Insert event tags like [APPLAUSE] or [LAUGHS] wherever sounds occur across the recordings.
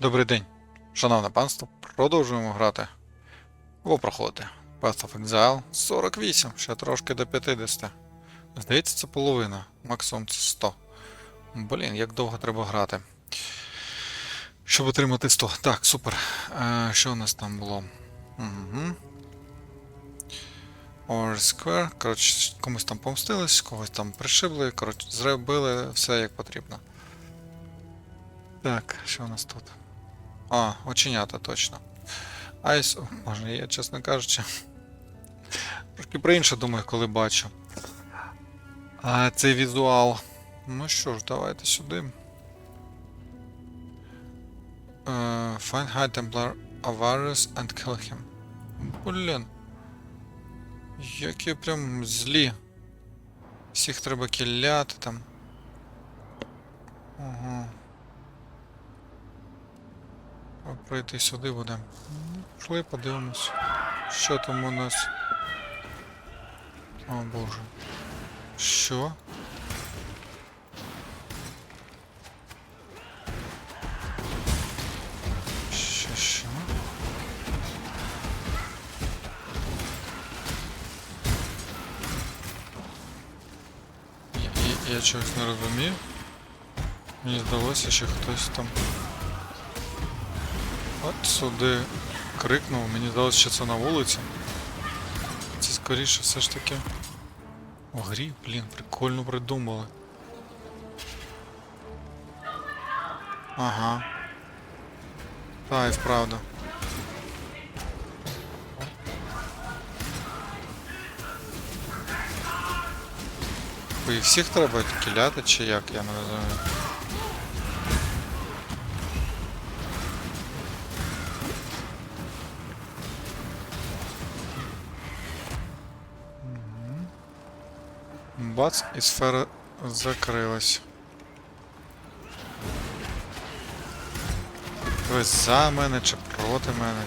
Добрий день, шановне панство, продовжуємо грати. Во проходи. Path of Exile 48, ще трошки до 50. Здається, це половина, максимум це 100. Блін, як довго треба грати. Щоб отримати 100. Так, супер. Е, що у нас там було? Угу. Or Square. Коротше, комусь там помстились, когось там пришибли, коротше, зробили все як потрібно. Так, що у нас тут? А, оченята, точно. Айс, може, я, чесно кажучи. [LAUGHS] Трошки про інше думаю, коли бачу. А цей візуал. Ну що ж, давайте сюди. Е, find High Templar Avarice and kill him. Блін. Які прям злі. Всіх треба кілляти там. Ага. А Прийти сюди буде. Ну, Пішли, подивимось. Що там у нас? О боже. Що? Що, що? Я, я, я чогось не розумію. Мені здалося, що хтось там. От сюди крикнув, мені здалося, що це на вулиці. Це скоріше все ж таки. У грі, блін, прикольно придумали. Ага. Та, і вправду. Їх всіх треба кіляти, чи як, я не розумію. Бац, і сфера закрилась. Ви за мене чи проти мене?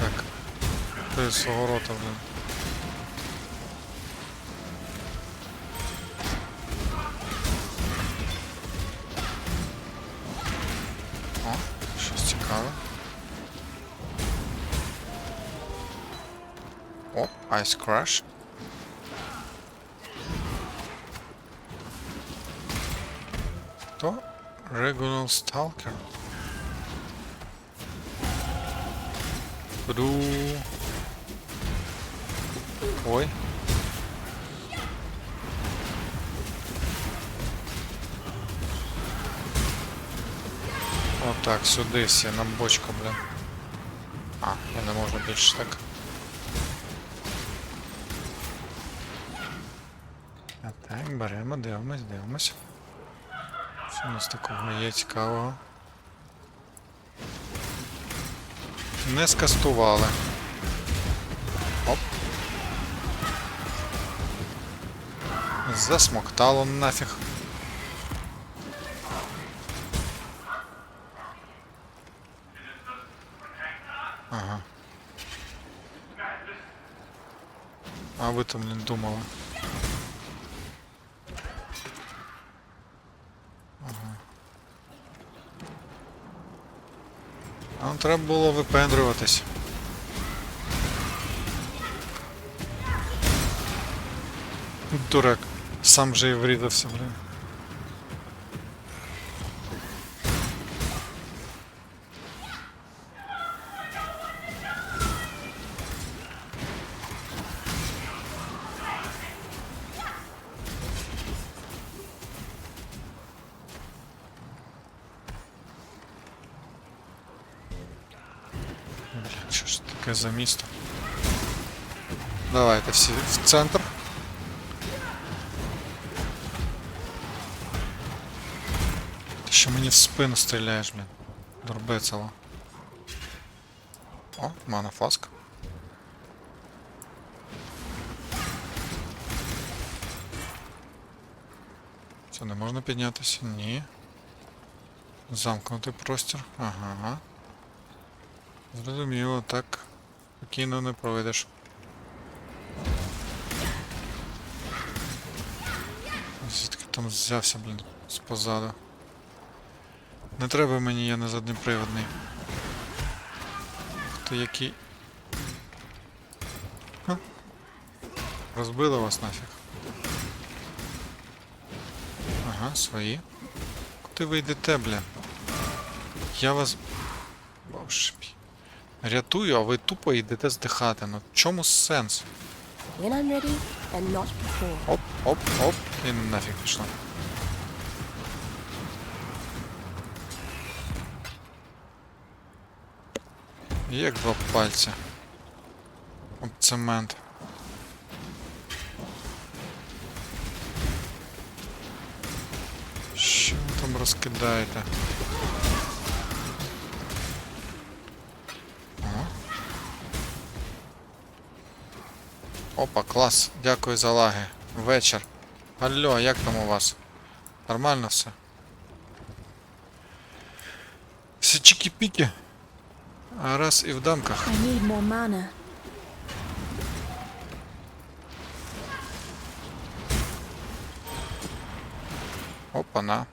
Так. Ти свого рота, блин. О, Ice Crash. Хто? Regular Stalker. Буду. Ой. Отак, сюди всі, на бочку, блин. А, я не можу більше так. Так, беремо, дивимось, дивимось. Що у нас такого є цікавого? Не скастували. Оп. Засмоктало нафіг. Ага. А ви там не думали. Нам треба було випендрюватись. Дурак. Сам же і врізався. Блін, що ж таке за місто? Давайте всі в центр. Ти що мені в спину стріляєш, блін? Дурбецело. О, мана фаска. Це не можна піднятися? Ні. Замкнутий простір. Ага. Зрозуміло, так спокійно не пройдеш. там взявся, блін, спозаду. Не треба мені, я не заднеприводний. Хто який. Ха. Розбили вас нафіг. Ага, свої. Куди ви йдете, бля? Я вас. Рятую, а ви тупо йдете здихати. Ну в чому сенс? Оп, оп, оп, і нафіг пішло. Як два пальця. Об цемент. Що ви там розкидаєте? Опа, клас. Дякую за лаги. Вечір. Алло, як там у вас? Нормально все? Все чики-піки. А раз і в дамках. Mana. Опа-на.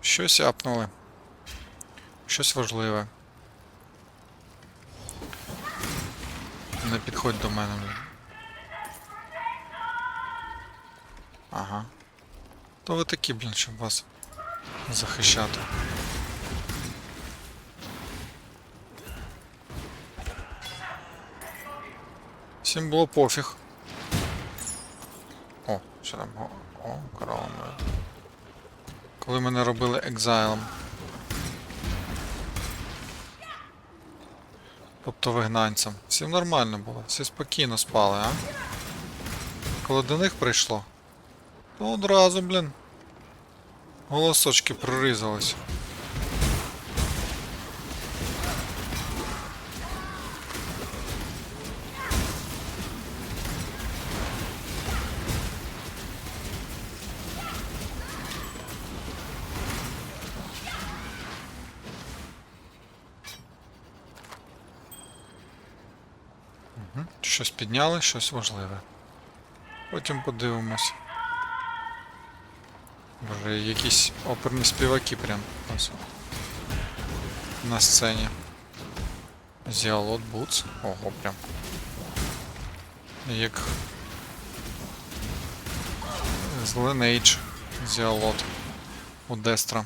Щось апнули. Щось важливе. Не підходь до мене. Ага. То ви такі, блін, щоб вас захищати. Всім було пофіг. О, що там? О, о корова моя. Коли мене робили екзайлом. Тобто вигнанцям. Всім нормально було, всі спокійно спали, а? Коли до них прийшло, то одразу, блін. Голосочки прорізались. Щось підняли, щось важливе. Потім подивимось. Боже, якісь оперні співаки прям на сцені. Зіалот Бутс. Ого, прям. Як. З Lineage Зіалот у Дестра.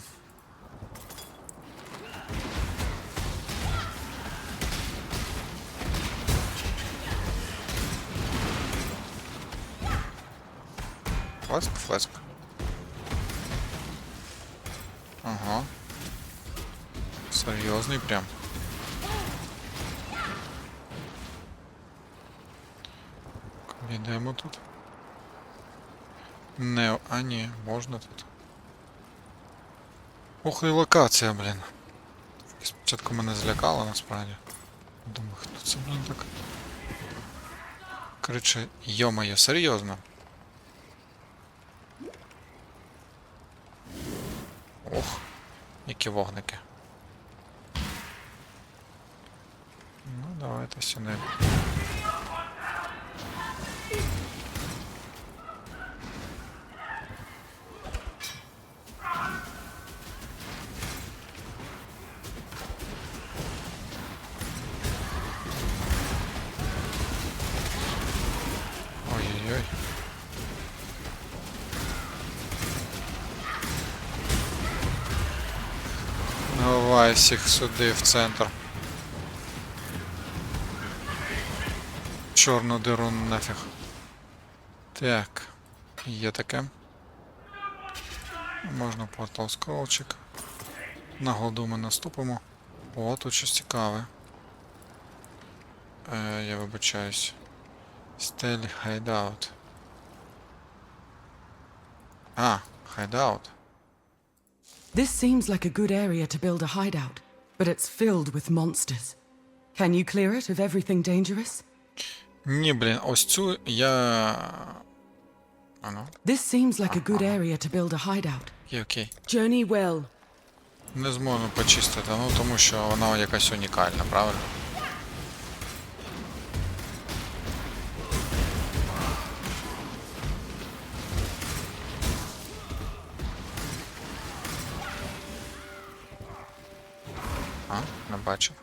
Флеск, флеск. Ага. Серйозний прям. Йдемо тут. Не, а ні, можна тут. Ох і локація, блін. Спочатку мене злякало насправді. Думаю, хто це, блін, так? Короче, йо-моє, серйозно. Ох, які вогники. Ну, давайте сюди. Давай всіх сюди в центр. Чорну диру нафіг. Так, є таке. Можна портал скролчик. На голду ми наступимо. О, тут щось цікаве. Е, я вибачаюсь. Стель хайдаут. А, хайдаут. This seems like a good area to build a hideout, but it's filled with monsters. Can you clear it of everything dangerous? Ні, блін, ось цю я. А ну, This seems like a good area to build a hideout. є окей. Journey well. Не зможу почистити, ну тому що вона якась унікальна, правильно? не бачив.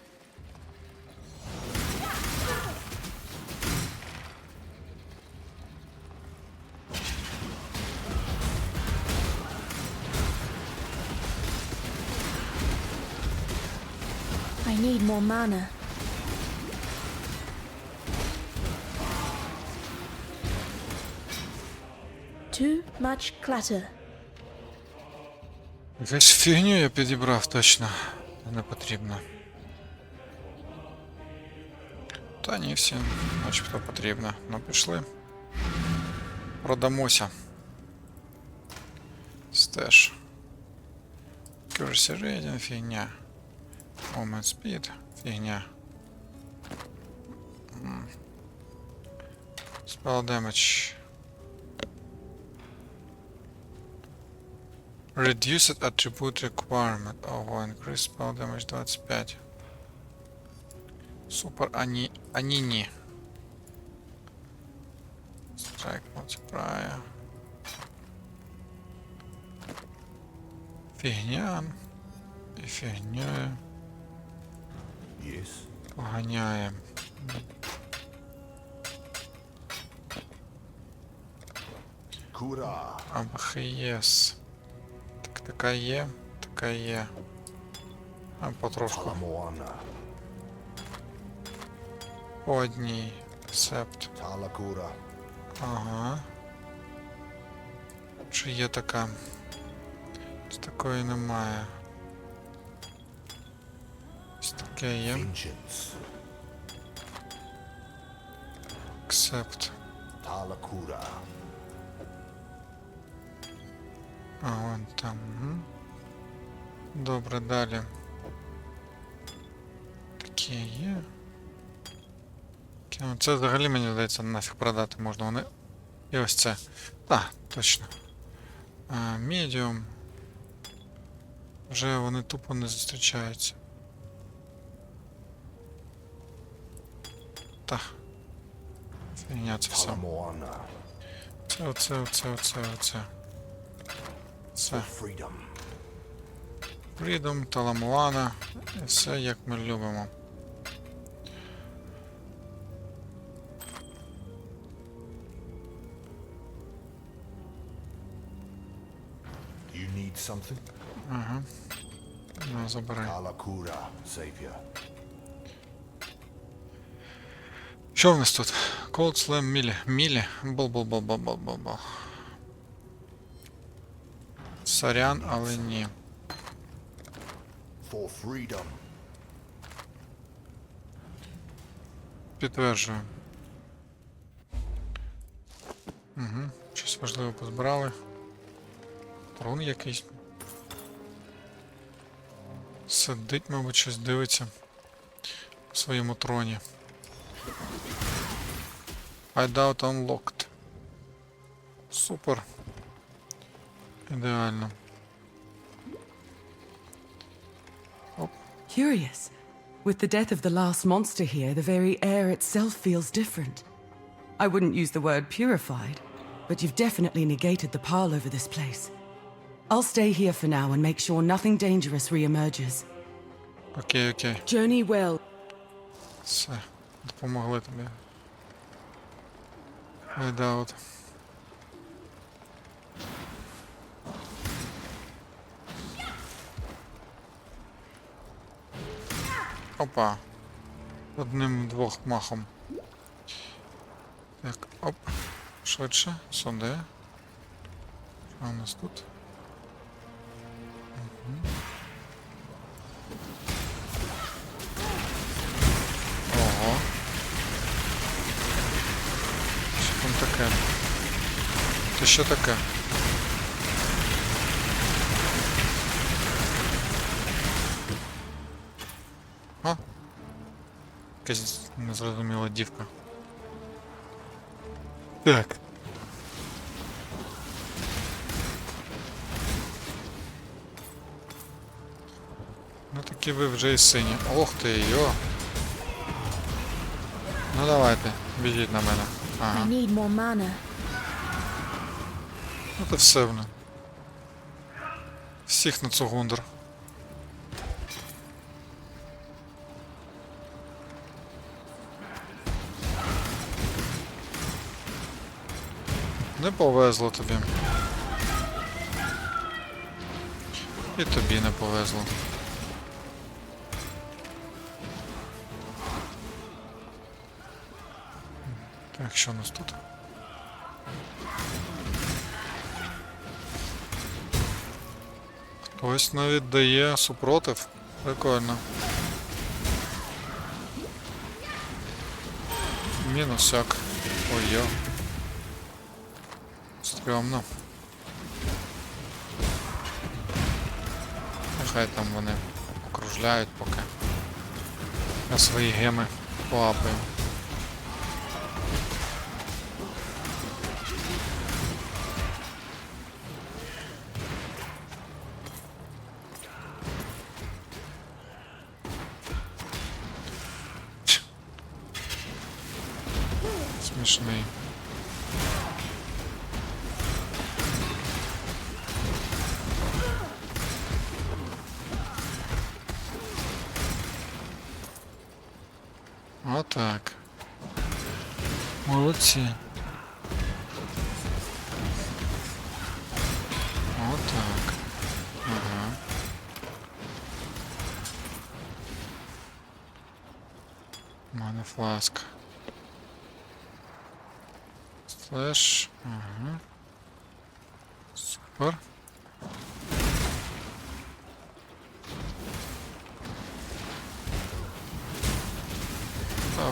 I need more mana. Too much clutter. Якусь фігню я підібрав точно. Не потрібно. Та ні, всі начебто потрібно. Ну пішли. Продамося. Стеж. Accuracy rating, фігня. Moment speed, фігня. М. Spell damage. Reduced attribute requirement. Ого, increase spell damage 25. Супер ані... Аніні. Strike multiplier. Фігня. І фігньою. Yes. Поганяємо. Kura. АБХЄС. Так, така є, така є. А потрошку. Talamoana. По одній. Септ. Ага. Чи є така? З такої немає. Ось таке є. Accept. Talakura. А, вон там. Добре, далі. Таке є. Таке, ну, Це взагалі мені здається нафіг продати можна. Вони. І ось це. Так, точно. А, Medium. Вже вони тупо не зустрічаються. Та. Фігня це все. Це, оце, оце, оце, оце. Це. Freedom. Freedom, Таламуана. І все як ми любимо. something? Ага. Ну, забирай. Talakura, Savior. Що в нас тут? Cold Slam Мілі. Мілі. Бол-бол-бол-бол-бол-бол. Сорян, але ні. For freedom. Підтверджую. Угу. Щось важливе позбирали. Трон якийсь. Сидить, мабуть, щось дивиться в своєму троні. Hideout unlocked. Супер. Ідеально. Curious. With the death of the last monster here, the very air itself feels different. I wouldn't use the word purified, but you've definitely negated the pile over this place. I'll stay here for now and make sure nothing dangerous reemerges. Окей, окей. Journey well. Все, допомогли тобі. Hideout. Опа. Одним двох махом. Так, оп. Швидше, сюди. Що у нас тут? що таке? А? Якась незрозуміла дівка. Так. Ну такі ви вже і сині. Ох ти йо. Ну давайте, біжіть на мене. I Ага. Ну та все вони. Всіх на цугундер. Не повезло тобі. І тобі не повезло. Так, що у нас тут? Хтось навіть дає супротив. Прикольно. Мінусяк. Ой-йо. Стрьомно. Нехай там вони окружляють поки. Я свої геми полапаю. Молодці. Отак. Ага. У мене фласка. Слеш. Ага. Супер.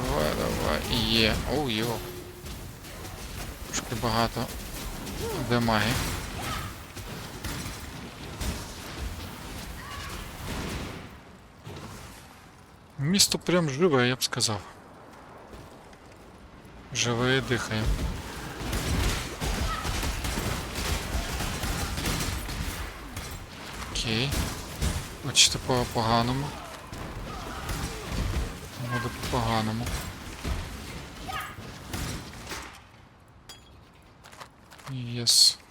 Давай, давай. Є. Оу, йо. Трошки багато. Де маги? Місто прям живе, я б сказав. Живе і дихає. Окей. Бачите по поганому. Буде по поганому. Єс. Давай,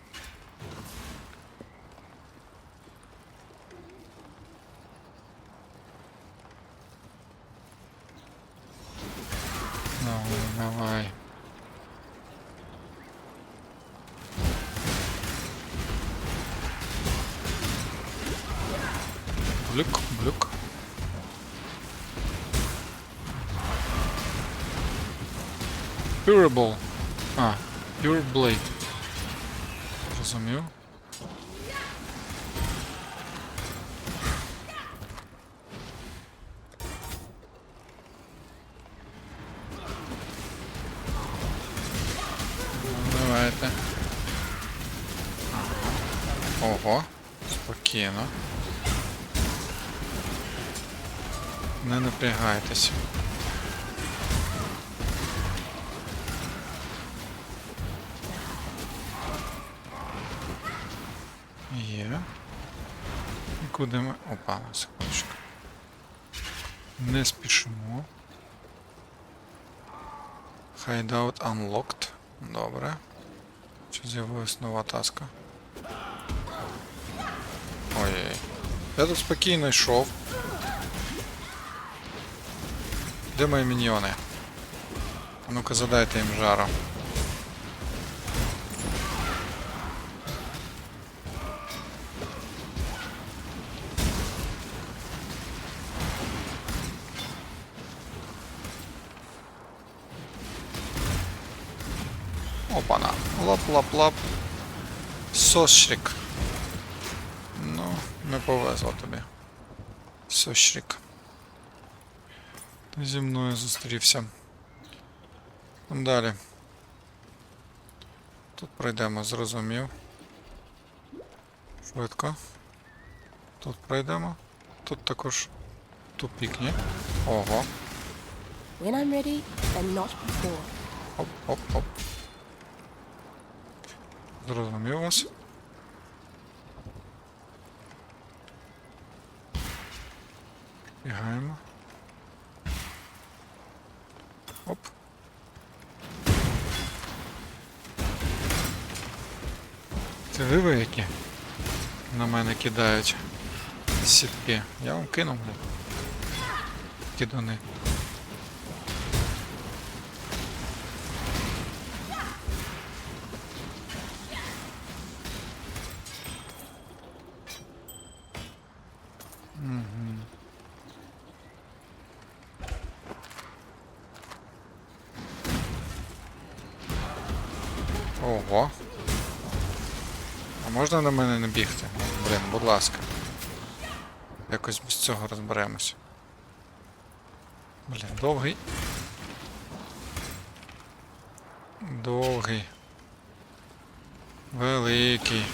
Purable. А, Pure Blade. Розумів. Ну, Давайте. Ого, спокійно. Не напрягайтесь. Куди ми. Опа, секундочку. Не спішимо. Hideout unlocked. Добре. Чи з'явилась нова таска? Ой-ой. Я тут спокійно йшов. Де мої міньйони? Ну-ка задайте їм жару. Лап-лап-лап. Сошрік. Ну, не повезло тобі. Сошрік. Ти зі мною зустрівся. Далі. Тут пройдемо, зрозумів. Швидко. Тут пройдемо. Тут також тупік, ні? Ого. When I'm ready, and not before. Оп, оп, оп. Зрозумів вас. Бігаємо. Оп. Це ви які на мене кидають сітки. Я вам кинув. блін. Кидани. Ого. А можна на мене не бігти? Блін, будь ласка. Якось без цього розберемося. Блін, довгий. Довгий. Великий.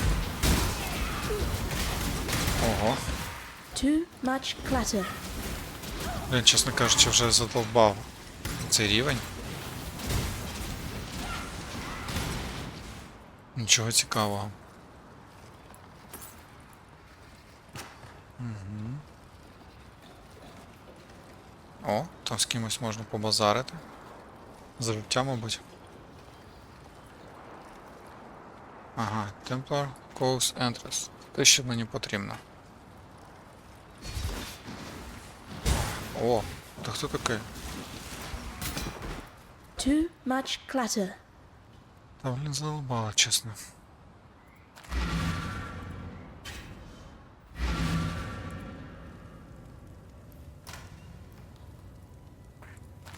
Ого. Too much clutter. Блін, чесно кажучи, вже задовбав цей рівень. Нічого цікавого. Угу. О, там з кимось можна побазарити. За життя, мабуть. Ага, Templar Close Entrance. Те, що мені потрібно. О, та хто такий? Too much clutter. Та блін задолбало, чесно.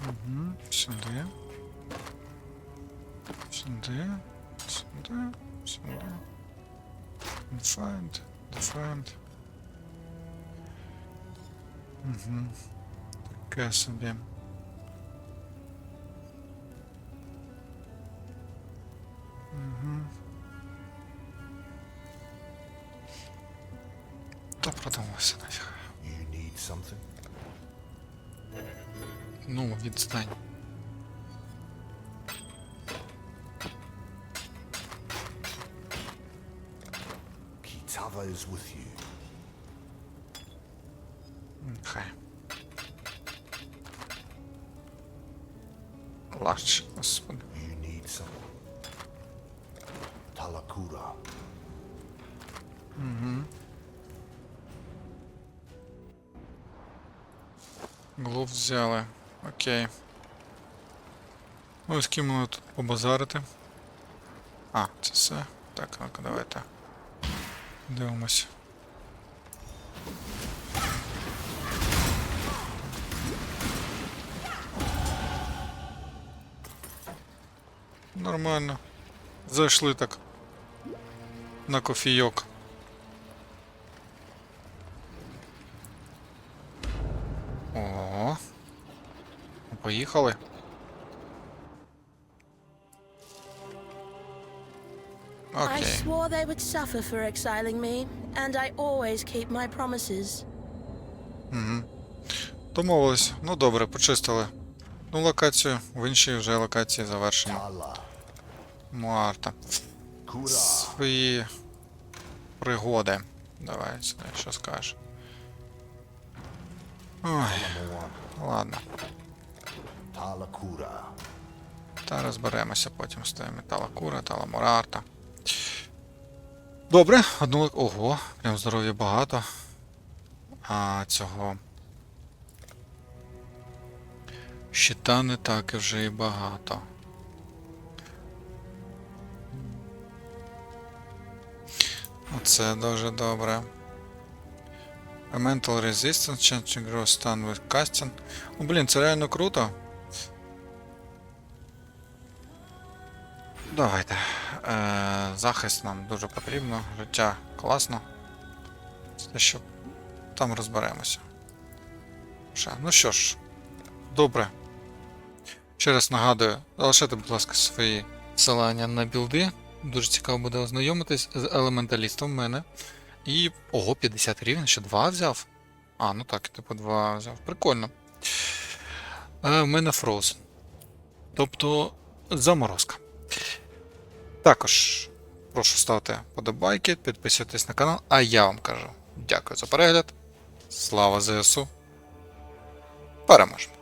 Угу, сюди. Сюди. Сюди. Сюди. Defined. Defined. Угу. Таке собі. Нафіг. You need something? Ну, відстань. Kitava is with you. Хай. Лач, господи. Взяли. Окей. Ну, з ким мене тут побазарити? А, це все. Так, ну-ка, давайте. Дивимось. Нормально. Зайшли так. На кофійок. О. Поїхали. I swore they would suffer for exiling me, and I always keep my promises. Домовились. Ну добре, почистили. Ну, локацію. В іншій вже локації завершено. Муарта. Свої пригоди. Давай сюди, що скажеш. Ой, ладно. Talakura. Та розберемося потім з тими Талакура, Таламурарта. Добре, одну. Ого, прям здоров'я багато. А цього. Щита не так і вже і багато. Оце дуже добре. Mental Resistance, Changing Grow Stun with Casting. Ну, блін, це реально круто. Давайте. Е, захист нам дуже потрібно. Життя класно. Те, що там розберемося. Ще. Ну що ж, добре. Ще раз нагадую, залишайте, будь ласка, свої посилання на білди. Дуже цікаво буде ознайомитись з елементалістом в мене. І. Ого, 50 рівень, ще 2 взяв. А, ну так, типу 2 взяв. Прикольно. Е, в мене Frozen. Тобто заморозка. Також прошу ставити подобайки, підписуйтесь на канал, а я вам кажу дякую за перегляд. Слава ЗСУ. Переможемо!